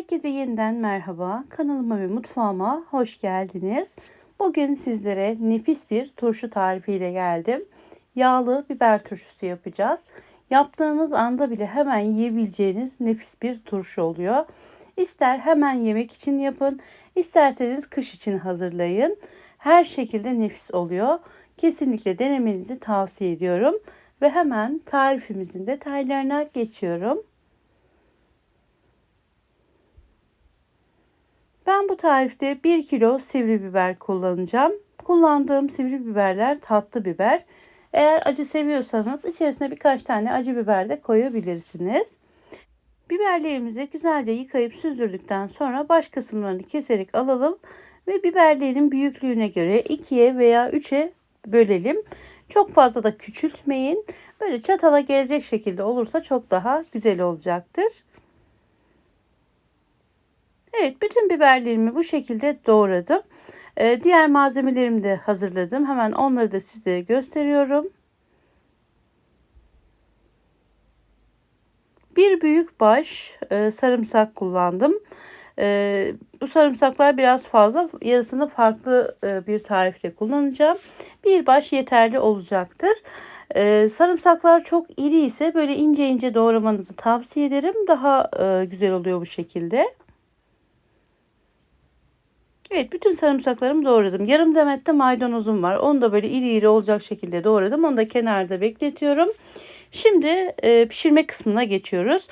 Herkese yeniden merhaba. Kanalıma ve mutfağıma hoş geldiniz. Bugün sizlere nefis bir turşu tarifiyle geldim. Yağlı biber turşusu yapacağız. Yaptığınız anda bile hemen yiyebileceğiniz nefis bir turşu oluyor. İster hemen yemek için yapın, isterseniz kış için hazırlayın. Her şekilde nefis oluyor. Kesinlikle denemenizi tavsiye ediyorum. Ve hemen tarifimizin detaylarına geçiyorum. Ben bu tarifte 1 kilo sivri biber kullanacağım. Kullandığım sivri biberler tatlı biber. Eğer acı seviyorsanız içerisine birkaç tane acı biber de koyabilirsiniz. Biberlerimizi güzelce yıkayıp süzdürdükten sonra baş kısımlarını keserek alalım ve biberlerin büyüklüğüne göre 2'ye veya 3'e bölelim. Çok fazla da küçültmeyin. Böyle çatala gelecek şekilde olursa çok daha güzel olacaktır. Evet bütün biberlerimi bu şekilde doğradım. Ee, diğer malzemelerimi de hazırladım. Hemen onları da sizlere gösteriyorum. Bir büyük baş e, sarımsak kullandım. E, bu sarımsaklar biraz fazla. Yarısını farklı e, bir tarifte kullanacağım. Bir baş yeterli olacaktır. E, sarımsaklar çok iri ise böyle ince ince doğramanızı tavsiye ederim. Daha e, güzel oluyor bu şekilde. Evet bütün sarımsaklarımı doğradım. Yarım demette maydanozum var. Onu da böyle iri iri olacak şekilde doğradım. Onu da kenarda bekletiyorum. Şimdi e, pişirme kısmına geçiyoruz.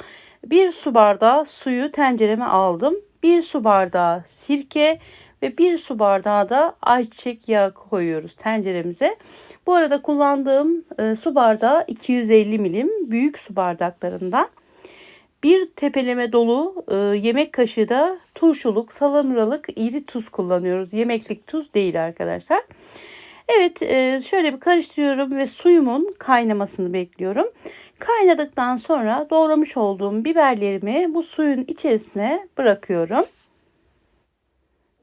Bir su bardağı suyu tencereme aldım. Bir su bardağı sirke ve bir su bardağı da ayçiçek yağı koyuyoruz tenceremize. Bu arada kullandığım e, su bardağı 250 milim büyük su bardaklarından. Bir tepeleme dolu e, yemek kaşığı da turşuluk, salamuralık iri tuz kullanıyoruz. Yemeklik tuz değil arkadaşlar. Evet e, şöyle bir karıştırıyorum ve suyumun kaynamasını bekliyorum. Kaynadıktan sonra doğramış olduğum biberlerimi bu suyun içerisine bırakıyorum.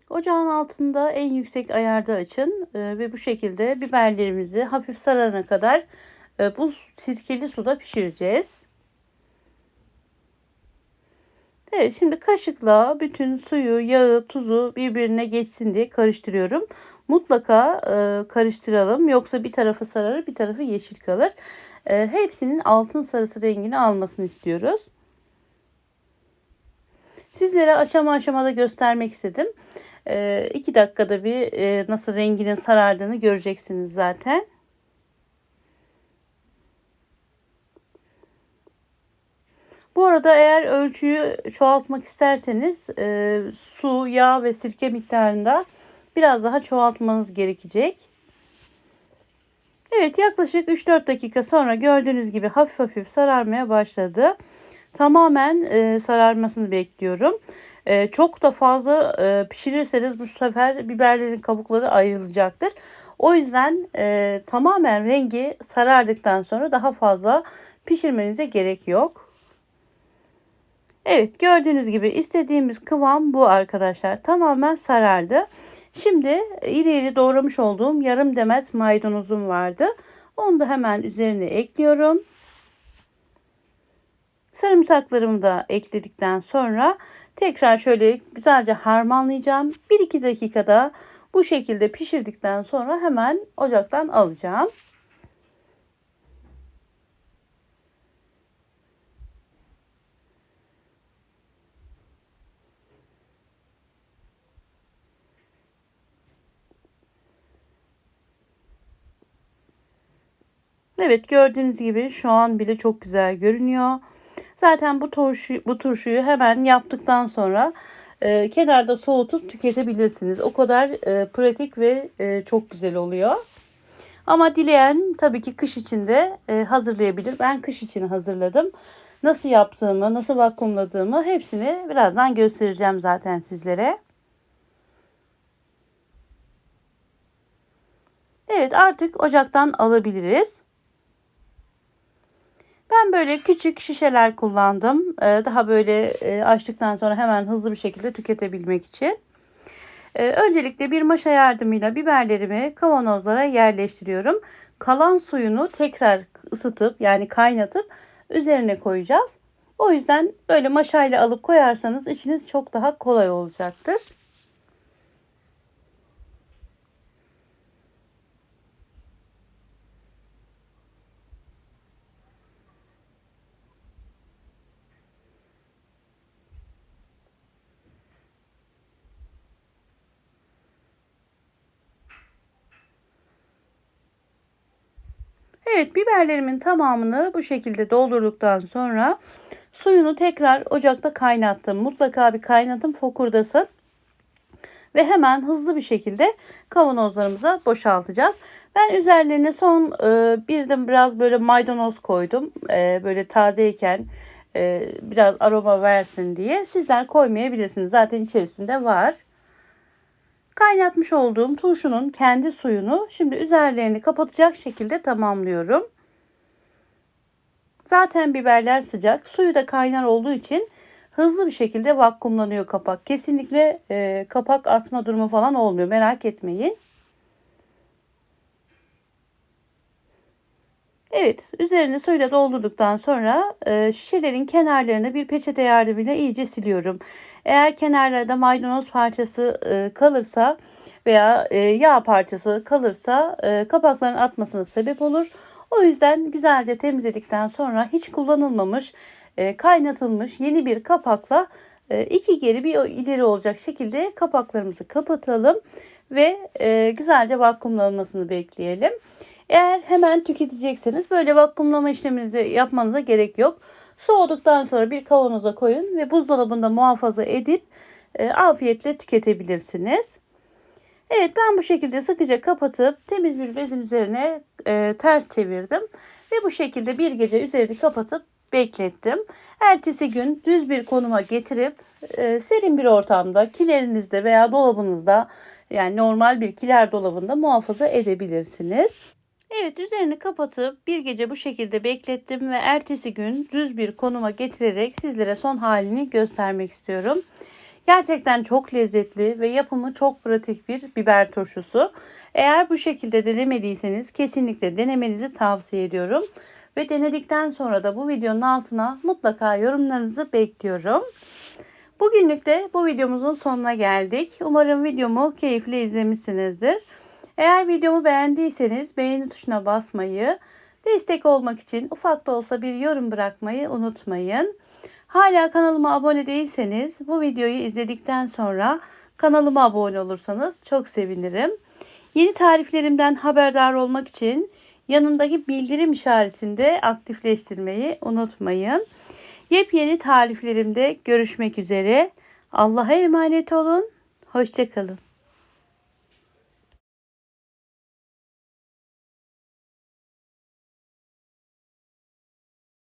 Ocağın altında en yüksek ayarda açın e, ve bu şekilde biberlerimizi hafif sarana kadar e, bu sirkeli suda pişireceğiz. Evet şimdi kaşıkla bütün suyu, yağı, tuzu birbirine geçsin diye karıştırıyorum. Mutlaka e, karıştıralım yoksa bir tarafı sararır bir tarafı yeşil kalır. E, hepsinin altın sarısı rengini almasını istiyoruz. Sizlere aşama aşamada göstermek istedim. 2 e, dakikada bir e, nasıl renginin sarardığını göreceksiniz zaten. Bu arada eğer ölçüyü çoğaltmak isterseniz e, su, yağ ve sirke miktarında biraz daha çoğaltmanız gerekecek. Evet yaklaşık 3-4 dakika sonra gördüğünüz gibi hafif hafif sararmaya başladı. Tamamen e, sararmasını bekliyorum. E, çok da fazla e, pişirirseniz bu sefer biberlerin kabukları ayrılacaktır. O yüzden e, tamamen rengi sarardıktan sonra daha fazla pişirmenize gerek yok. Evet gördüğünüz gibi istediğimiz kıvam bu arkadaşlar. Tamamen sarardı. Şimdi iri iri doğramış olduğum yarım demet maydanozum vardı. Onu da hemen üzerine ekliyorum. Sarımsaklarımı da ekledikten sonra tekrar şöyle güzelce harmanlayacağım. 1-2 dakikada bu şekilde pişirdikten sonra hemen ocaktan alacağım. Evet gördüğünüz gibi şu an bile çok güzel görünüyor. Zaten bu turşu bu turşuyu hemen yaptıktan sonra e, kenarda soğutup tüketebilirsiniz. O kadar e, pratik ve e, çok güzel oluyor. Ama dileyen tabii ki kış içinde e, hazırlayabilir. Ben kış için hazırladım. Nasıl yaptığımı, nasıl vakumladığımı hepsini birazdan göstereceğim zaten sizlere. Evet artık ocaktan alabiliriz. Ben böyle küçük şişeler kullandım. Ee, daha böyle e, açtıktan sonra hemen hızlı bir şekilde tüketebilmek için. Ee, öncelikle bir maşa yardımıyla biberlerimi kavanozlara yerleştiriyorum. Kalan suyunu tekrar ısıtıp yani kaynatıp üzerine koyacağız. O yüzden böyle maşayla alıp koyarsanız işiniz çok daha kolay olacaktır. Evet biberlerimin tamamını bu şekilde doldurduktan sonra suyunu tekrar ocakta kaynattım. Mutlaka bir kaynatın fokurdasın. Ve hemen hızlı bir şekilde kavanozlarımıza boşaltacağız. Ben üzerlerine son e, bir de biraz böyle maydanoz koydum. E, böyle tazeyken e, biraz aroma versin diye. Sizler koymayabilirsiniz. Zaten içerisinde var. Kaynatmış olduğum turşunun kendi suyunu şimdi üzerlerini kapatacak şekilde tamamlıyorum. Zaten biberler sıcak. Suyu da kaynar olduğu için hızlı bir şekilde vakumlanıyor kapak. Kesinlikle e, kapak atma durumu falan olmuyor. Merak etmeyin. Evet, üzerini suyla doldurduktan sonra e, şişelerin kenarlarını bir peçete yardımıyla iyice siliyorum. Eğer kenarlarda maydanoz parçası e, kalırsa veya e, yağ parçası kalırsa e, kapakların atmasına sebep olur. O yüzden güzelce temizledikten sonra hiç kullanılmamış, e, kaynatılmış yeni bir kapakla e, iki geri bir ileri olacak şekilde kapaklarımızı kapatalım ve e, güzelce vakumlanmasını bekleyelim. Eğer hemen tüketecekseniz böyle vakumlama işleminizi yapmanıza gerek yok. Soğuduktan sonra bir kavanoza koyun ve buzdolabında muhafaza edip e, afiyetle tüketebilirsiniz. Evet ben bu şekilde sıkıca kapatıp temiz bir bezin üzerine e, ters çevirdim. Ve bu şekilde bir gece üzerini kapatıp beklettim. Ertesi gün düz bir konuma getirip e, serin bir ortamda kilerinizde veya dolabınızda yani normal bir kiler dolabında muhafaza edebilirsiniz. Evet üzerini kapatıp bir gece bu şekilde beklettim ve ertesi gün düz bir konuma getirerek sizlere son halini göstermek istiyorum. Gerçekten çok lezzetli ve yapımı çok pratik bir biber turşusu. Eğer bu şekilde denemediyseniz kesinlikle denemenizi tavsiye ediyorum. Ve denedikten sonra da bu videonun altına mutlaka yorumlarınızı bekliyorum. Bugünlük de bu videomuzun sonuna geldik. Umarım videomu keyifle izlemişsinizdir. Eğer videomu beğendiyseniz beğeni tuşuna basmayı, destek olmak için ufak da olsa bir yorum bırakmayı unutmayın. Hala kanalıma abone değilseniz bu videoyu izledikten sonra kanalıma abone olursanız çok sevinirim. Yeni tariflerimden haberdar olmak için yanındaki bildirim işaretinde aktifleştirmeyi unutmayın. Yepyeni tariflerimde görüşmek üzere. Allah'a emanet olun. Hoşçakalın.